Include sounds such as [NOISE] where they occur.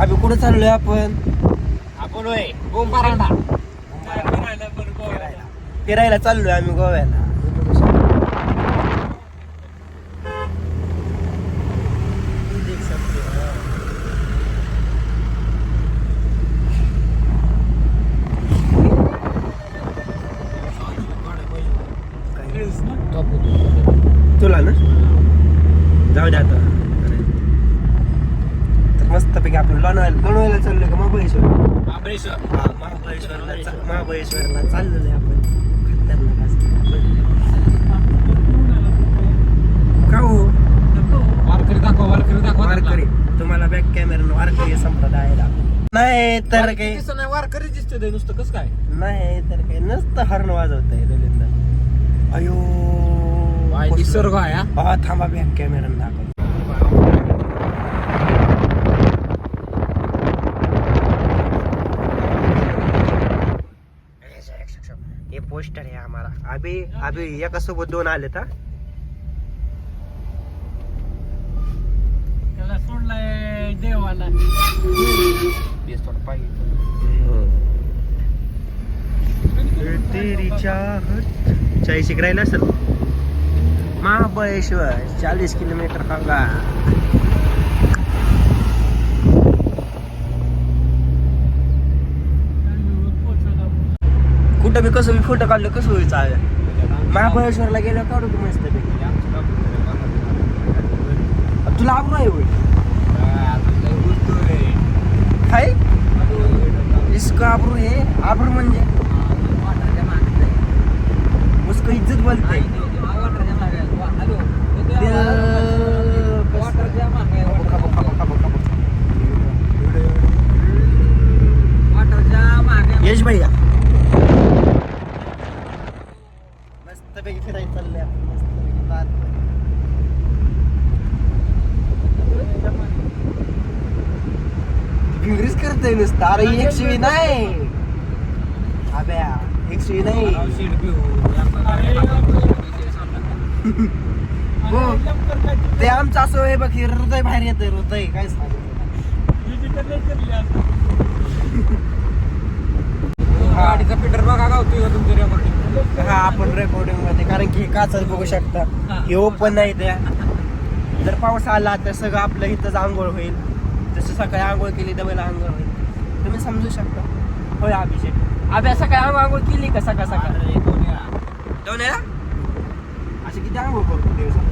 आम्ही कुठं चाललोय आपण? आपण होय बोम परांडा फिरायला चाललोय आम्ही गोव्याला. मस्तपैकी आपण लोणावळ्याला लोणावळ्याला चाललोय का? महाबळेश्वर. महाबळेश्वर. हा, महाबळेश्वरला चा- महाबळेश्वरला चाललेलो आहे आपण. खतरनाक असं. का हो? वारकरी दाखवा वारकरी दाखवा वारकरी. तुम्हाला बॅक कॅमेरा वारकरी संप्रदायाला. नाही तर काही नाही वारकरी दिसते ते नुसतं कसं काय? नाही तर काही नसतं हॉर्न वाजवत आहे ललितला अयो निसर्ग आहे. हा. थांबा बॅक कॅमेरा दाखव हे पोस्टर आहे आम्हाला. अभि अभि एका सोबत दोन आले हा. त्याला सोडलाय देवाला. तेरी चाहत चाळीस एक राहिलं असेल. महाबळेश्वर चाळीस किलोमीटर हवा कुठं बी कसं फोटो काढलं कसं होईल चालेल. महाबळेश्वरला गेलं काढू तू मस्त तुला आबरू आहे होय? काय इसका आबरू है आबरू म्हणजे? उसको इज्जत बोलते मस्त पैकी फिरायला चाललंय. आपण, मस्तपैकी बात. भिंगरीच करतोय नुसतं अरे एकशे नाही. अब्या एकशे नाही. [LAUGHS] हो. ते आमचं असं आहे बघ हे हृदय बाहेर येतंय हृदय. काय सांगू? [LAUGHS] गाडीचा पेटर बघा गावतोय का तुमच्या रेकॉर्डिंग हा आपण रेकॉर्डिंगमध्ये कारण की काचाच बघू शकता. हे. ओपन नाही त्या जर पाऊस आला तर सगळं आपलं इथंच आंघोळ होईल. जसं सकाळी आंघोळ केली डबल आंघोळ होईल. तुम्ही समजू शकता. होय अभिषेक. अभ्या सकाळी आंघोळ आंघोळ केली का सकाळ सकाळ? दोन वेळा. अशी किती आंघोळ करतो दिवसात?